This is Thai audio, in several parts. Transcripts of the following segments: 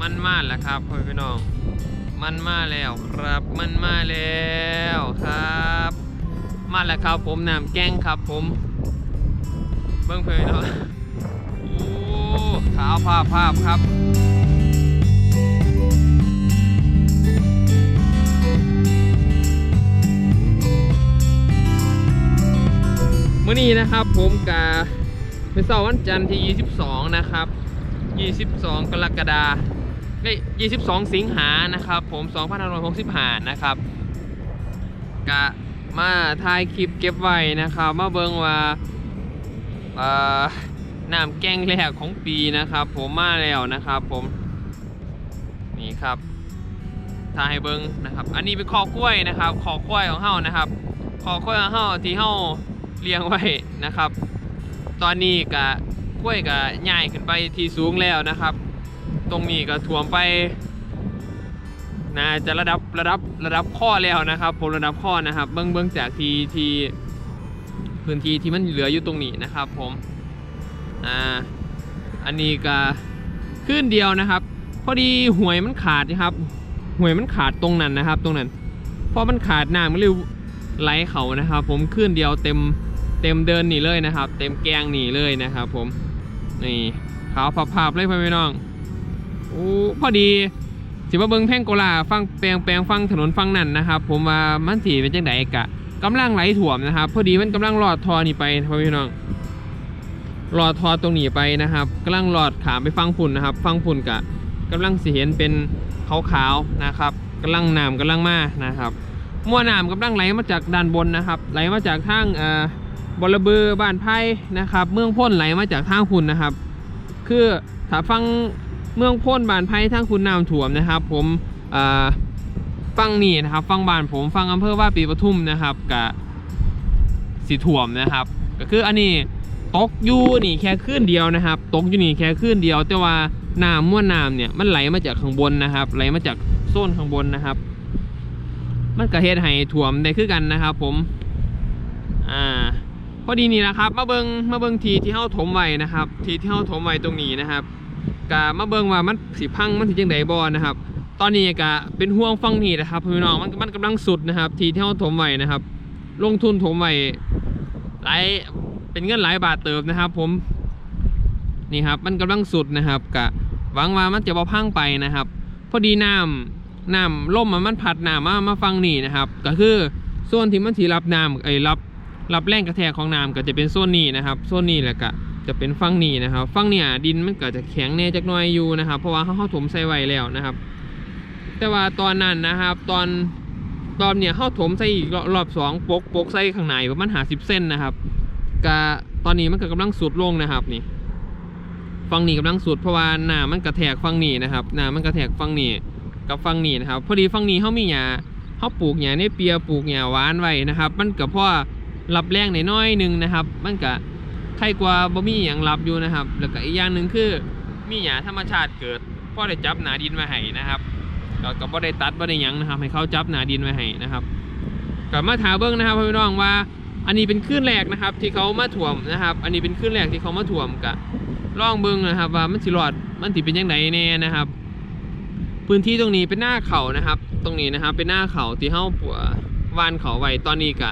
มันมาแล้วครับพี่น้อง มันมาแล้วครับ มันมาแล้วครับ มาแล้วครับผมน้ำแกงครับผม เบิ้งเพลเนาะโอ้ขาวภาพภาพครับมื่อนี้นะครับผมกา เป็นเสาร์วันจันทร์ที่ 22 นะครับ 22 กรกฎาเอ้ย22 สิงหานะครับ ผม2565นะครับ กะมาถ่ายคลิปเก็บไว้นะครับ มาเบิ่งว่าเอ่อน้ำแกงแรกของปีนะครับ ผมมาแล้วนะครับ ผมนี่ครับถ่ายเบิ่งนะครับ อันนี้เป็นคอกล้วยนะครับคอกล้วยของเฮานะครับคอกล้วยของเฮาที่เฮาเลี้ยงไว้นะครับ ตอนนี้กะกล้วยกะใหญ่ขึ้นไปที่สูงแล้วนะครับ ตรงนี้ก็ถ่วมไปน่าจะระดับระดับระดับข้อแล้วนะครับผมระดับข้อนะครับ เบื้องเบื้องจากทีทีพื้นที่ที่มันเหลืออยู่ตรงนี้นะครับ ผมอ่าอันนี้ก็ขึ้นเดียวนะครับ พอดีหวยมันขาดนะครับหวยมันขาดตรงนั้นนะครับ ตรงนั้นเพราะมันขาดน้ำมันเลยไลท์เขานะครับ ผมขึ้นเดียวเต็ม เต็มเดินหนีเลยนะครับ เต็มแกงหนีเลยนะครับ ผมนี่ขาวผับๆเลยพ่อพี่น้องโอ้พอดีสิว่าเบิงแพ่งโกลาฟังแปลงแปลงฟังถนนฟังนั่นนะครับ ผมว่ามันสีเป็นจังไดกะกำลังไหลถ่วมนะครับ พอดีมันกำลังหลอดทอนี่ไปพ่อพี่น้องหลอดทอตรงนี้ไปนะครับกำลังหลอดขามไปฟังฝุ่นนะครับ ฟังฝุ่นกะกำลังสีเห็นเป็นขาวๆนะครับกำลังน้ำกำลังมานะครับมัวน้ำกำลังไหลมาจากด้านบนนะครับ ไหลมาจากทางเอ่อ บลเบือบ้านไผ่นะครับ เมืองพ่นไหลมาจากทางคุณนะครับ คือถ้าฟังเมืองพ่นบ้านไผ่ทางคุณน้ำถ่วมนะครับ ผมฟังนี่นะครับฟังบ้านผมฟังอำเภอว่าปีปทุมนะครับกับสีถ่วมนะครับ ก็คืออันนี้ตกอยู่นี่แค่คลื่นเดียวนะครับ ตกอยู่นี่แค่คลื่นเดียว แต่ว่าน้ำม้วนน้ำเนี่ยมันไหลมาจากข้างบนนะครับ ไหลมาจากโซนข้างบนนะครับ มันก็เฮ็ดให้ถ่วมได้คือกันนะครับ ผม อ่า พอดีนี่นะครับ มาเบิงมาเบิงทีที่เฮาถมไว้นะครับ ทีที่เฮาถมไว้ตรงนี้นะครับกะมาเบิงว่ามันสิพังมันสิจังไดบ่นะครับ ตอนนี้กะเป็นห่วงฟังนี่นะครับพี่น้องมันมันกำลังสุดนะครับ ทีที่เฮาถมไว้นะครับ ลงทุนถมไว้หลายเป็นเงินหลายบาทเติมนะครับ ผมนี่ครับมันกำลังสุดนะครับกะหวังว่ามันจะบ่พังไปนะครับ พอดีน้ำน้ำล่มมันพัดน้ำมามาฟังนี่นะครับ ก็คือส่วนที่มันสีรับน้ำไอ้รับ รับแรงกระแทกของน้ำก็จะเป็นโซนนี้นะครับโซนนี้แหละก็จะเป็นฟังนี้นะครับฟังเนี่ยดินมันก็จะแข็งแน่จักหน่อยอยู่นะครับ เพราะว่าเขาเขาถมใส่ไว้แล้วนะครับ แต่ว่าตอนนั้นนะครับตอนตอนเนี่ยเขาถมใส่อีกรอบสองปกปกใส่ข้างในประมาณหาสิบเส้นนะครับก็ตอนนี้มันก็กำลังสุดลงนะครับนี่ฟังนี้กำลังสุดเพราะว่าน้ำมันกระแทกฟังนี้นะครับน้ำมันกระแทกฟังนี้กับฟังนี้นะครับ พอดีฟังนี้เขามีหญ้าเขาปลูกหญ้าในเปียปลูกหญ้าหวานไว้นะครับ มันก็พอ รับแรงในน้อยๆหนึงนะครับ มันก็ใครกว่าบ่มีอย่างรับอยู่นะครับ แล้วก็อีกอย่างหนึ่งคือมีหญ้าธรรมชาติเกิดพ่อได้จับหนาดินมาให้นะครับก็ก็บ่ได้ตัดบ่ได้ยังนะครับ ให้เขาจับหนาดินมาให้นะครับก็มาถามเบิ้งนะครับพี่น้องว่า อันนี้เป็นคลื่นแรกนะครับ ที่เขามาถ่วมนะครับ อันนี้เป็นคลื่นแรกที่เขามาถ่วมกะลองเบิ้งนะครับ ว่ามันสิรอดมันสิเป็นยังไงแน่นะครับ พื้นที่ตรงนี้เป็นหน้าเขานะครับ ตรงนี้นะครับเป็นหน้าเขาที่เฮ้าปัววานเขาไว้ตอนนี้กะ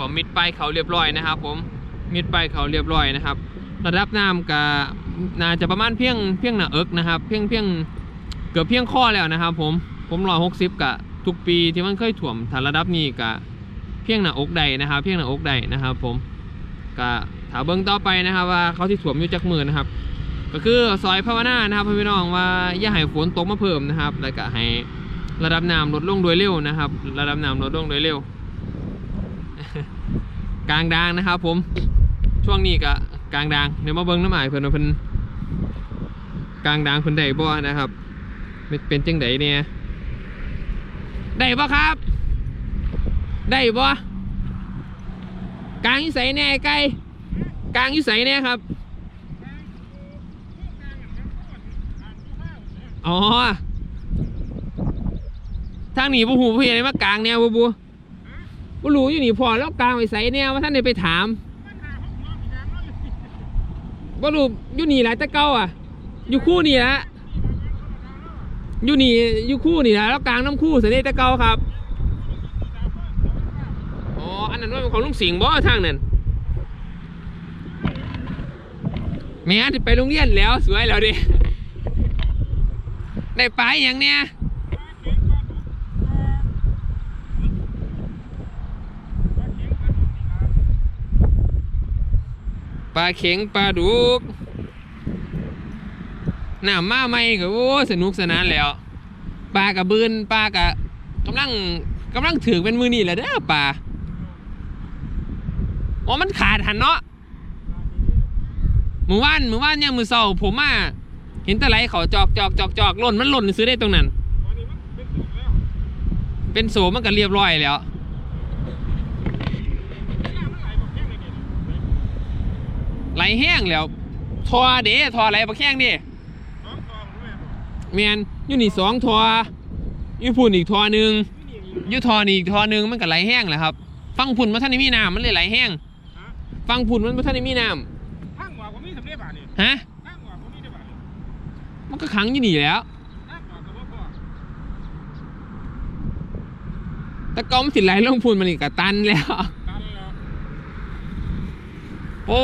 วมมิดไปเขาเรียบร้อยนะครับ ผมมิดไปเขาเรียบร้อยนะครับ ระดับน้ำกะน่าจะประมาณเพียงเพียงหน้าเอิกนะครับ เพียงเพียงเกือบเพียงข้อแล้วนะครับ ผมผมรอหกสิบกะทุกปีที่มันเคยถ่วมถ้าระดับนี้กะเพียงหน้าอกใดนะครับ เพียงหน้าอกใดนะครับ ผมกะถาเบิ้งต่อไปนะครับ ว่าเขาที่ถ่วมอยู่จักมือนะครับ ก็คือซอยภาวนานะครับพี่น้องว่าอย่าให้ฝนตกมาเพิ่มนะครับ แล้วก็ให้ระดับน้ำลดลงโดยเร็วนะครับ ระดับน้ำลดลงโดยเร็ว กลางดางนะครับผมช่วงนี้ก็กลางดางเดี๋ยวมาเบิ้งน้ำหมายเพิ่อนเพิ่อนกลางดางเพิ่นได้บ่นะครับเป็นเจังไดเนี่ยได้บ่ครับ ได้บ่กลางยี่ใสแน่ไกลกลางยี่ใสแน่ครับอ๋อทางหนีบูหูผู้ใหญ่มากลางแนวบูบู บูรู้อยู่นี่พอแล้วกลางไปใส่แนวว่าท่านได้ไปถามโบ่รู้อยู่นี่แหละแต่เก่าอะ อยู่คู่นี่แหละอยู่นี่อยู่คู่นี่แหละแล้วกลางน้ำคู่เสน่ห์แต่เก่าครับอ๋ออันนั้นว่าเป็นของลุงสิงห์บ่ทางนั้นแม่ไปโรงเรียนแล้วสวยแล้วดิได้ไปอย่างเนี้ยป ลาเข็งปลาดุกหน้ำมาใหม่ก็โอ้สนุกสนานแล้วปลากระบืนปลากระกำลังกำลังถือเป็นมือนี่แหละเด้อปลาอ๋อมันขาดหันเนาะมือว่านมือว่านเนี่ยมือเศร้าผมมาเห็นตะไลเขาจอกจอกจอกจอกล่นมันล่นซื้อได้ตรงนั้นเป็นโสมันก็เรียบร้อยแล้ว ไหลแห้งแล้วทอเด้ทอไหลบักแห้งเด้แมนอยู่นี่สองทออยู่พุ่นอีกทอหนึ่งอยู่ทอนี่อีกทอหนึ่งมันก็ไหลแห้งแหละครับ ฟังพุ่นมันท่านได้มีน้ำมันเลยไหลแห้งฟังพุ่นมันบ่ท่านได้มีน้ข้างหัวผมมีสำเร็จบาทนี่ำฮะข้างหัวผมมีได้บาทนี่มันก็ขังอยู่นี่แหล้วข้างหัวกับพ่อพ่อแต่ก็มันสิไหลลงพุ่นมันอีกกะตันแล้วตันแล้วโอ้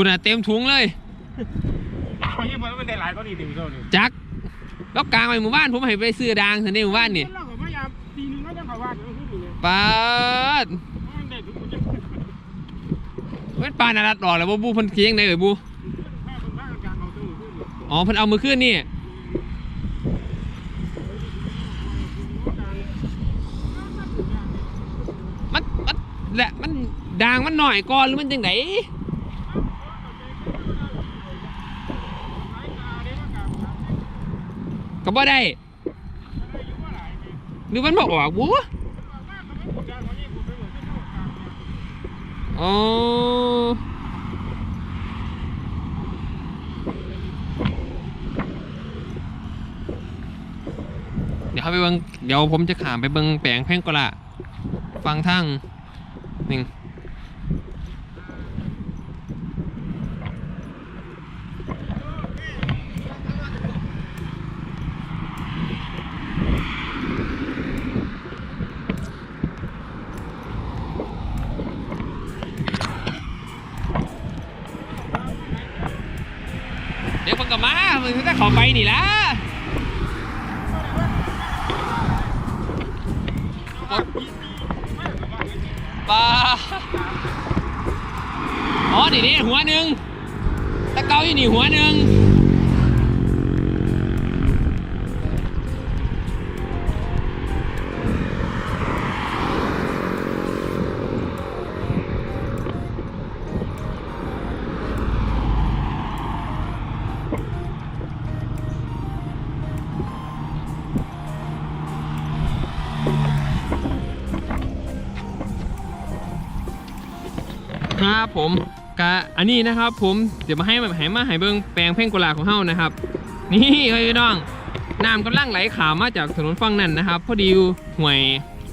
พุ่นอะเต็มถุงเลยเขาเยี่ยมมันได้หลายก็ดีดิวเท่านี้จักแล้วกลางไปหมู่บ้านผมให้ไปซื้อดางสันในหมู่บ้านนี่เราก็พยายามตีนึงก็ต้องเขาว่าเดี๋ยวขึ้นอยู่เลยปาดมันได้ทุกคนจะเว้นปานอารัดออกแล้วบ่บูเพิ่นเคียงได้เอ่ยบูข้าคนบ้านกลางเอาตู้ขึ้นอยู่อ๋อเพิ่นเอามือขึ้นนี่มันมันแหละมันด่างมันหน่อยก่อนหรือมันจังได ก็บ่ได้หรือมันบอกออกบูอ๋อเดี๋ยวเขาไปเบิ่งเดี๋ยวผมจะขามไปเบิ่งแปลงแพ่งกะละฟังทางหนึ่ง เดี๋ยวมันก็มามันก็ขอไปนี่ละปลาอ๋อนี่นี่หัวหนึ่งตะเกาอยู่นี่หัวหนึ่ง ครับผมกะอันนี้นะครับผมเดี๋ยวมาให้แบบให้มาให้เบิ้งแปลงเพ่งกุหลาบของเฮานะครับ นี่พี่น้องน้ำกำลังไหลขามาจากถนนฝั่งนั้นนะครับพอดีห่วย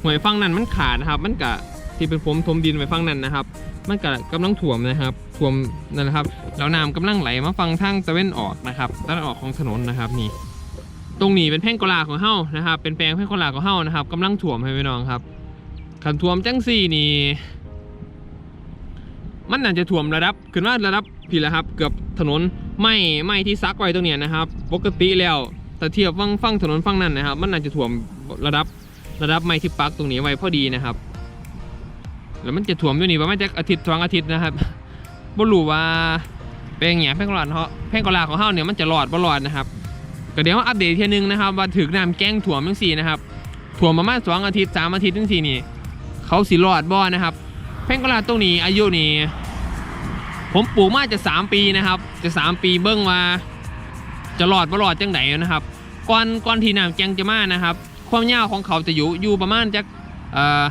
ห่วยฝั่งนั้นมันขาดนะครับ มันกะที่เป็นผมถมดินไปฝั่งนั้นนะครับ มันกะกำลังถ่วมนะครับถ่วมนั่นแหละครับแล้วน้ำกำลังไหลมาฝั่งทางตะเวนออกนะครับตะวันออกของถนนนะครับนี่ ตรงนี้เป็นแพ่งกุหลาบของเฮานะครับ เป็นแปลงแพ่งกุหลาบของเฮานะครับกำลังถ่วมให้พี่น้องครับขันถ่วมจังสี่นี่ มันน่าจะถ่วมระดับขึ้นมาระดับพี่แล้วครับเกือบถนนไม่ไม่ที่ซักไว้ตรงเนี้ยนะครับปกติแล้วแต่เทียบฟังฟังถนนฟังนั้นนะครับ มันน่าจะถ่วมระดับระดับไม่ที่ปักตรงนี้ไว้พอดีนะครับ แล้วมันจะถ่วมอยู่นี่ประมาณจะอาทิตย์สองอาทิตย์นะครับบ่รู้ว่าเป็นอย่างเงี้ยแพ่งกลาดเขาแพ่งกลาของเฮาเนี่ยมันจะรอดบ่รอดนะครับก็เดี๋ยวอัปเดตทีนึงนะครับว่าถึงน้ำแกล้งถ่วมจังสี่นะครับถ่วมประมาณสองอาทิตย์สามอาทิตย์จังสี่นี่เขาสิรอดบ่นะครับ แพ่งกะลาตรงนี้อายุนี่ผมปลูกมาจะสามปีนะครับ จะสามปีเบิ้งว่าจะรอดบ่รอดจังไหนนะครับก่อนก่อนที่น้ำแกงจะมานะครับ ความยาวของเขาจะอยู่อยู่ประมาณจักเอ่อ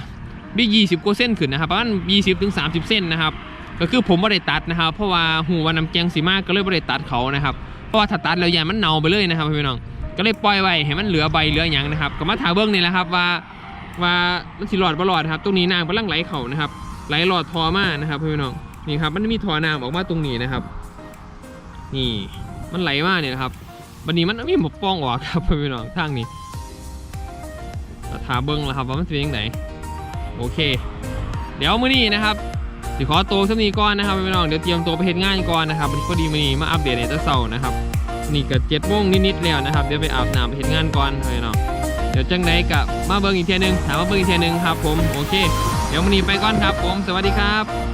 บียี่สิบกว่าเส้นขึ้นนะครับประมาณยี่สิบถึงสามสิบเส้นนะครับ ก็คือผมไม่ได้ตัดนะครับ เพราะว่าหูว่าน้ำแกงสีมากก็เลยไม่ได้ตัดเขานะครับเพราะว่าถ้าตัดแล้วยางมันเน่าไปเลยนะครับพี่น้องก็เลยปล่อยไว้ให้มันเหลือใบเหลืออย่างนะครับ ก็มาถาเบิ้งนี่แหละครับว่าว่ามันสิรอดบ่รอดครับตรงนี้น้ำกำลังไหลเข่านะครับ ไหลหลอดทอมากนะครับพี่น้องนี่ครับมันมีทอน้ำออกมาตรงนี้นะครับ นี่มันไหลมากเนี่ยนะครับบันนี้มันมีหมกป้องออกครับพี่น้องทางนี้ถาเบิ้งแล้วครับว่ามันเป็นยังไงโอเค เดี๋ยวมื้อนี้นะครับสิขอโตสักนี้ก่อนนะครับพี่น้องเดี๋ยวเตรียมตัวไปเฮ็ดงานก่อนนะครับวันนี้พอดีมื้อนี้มาอัปเดตในตะเสานะครับ นี่ก็เจ็ดโมงนิดๆแล้วนะครับเดี๋ยวไปอาบน้ำไปเฮ็ดงานก่อนพี่น้องเดี๋ยวจังไดกับมาเบิ้งอีกเทียนึงถามมาเบิ้งอีกเทียนึงครับผมโอเค เดี๋ยวมื้อนี้ไปก่อนครับผม สวัสดีครับ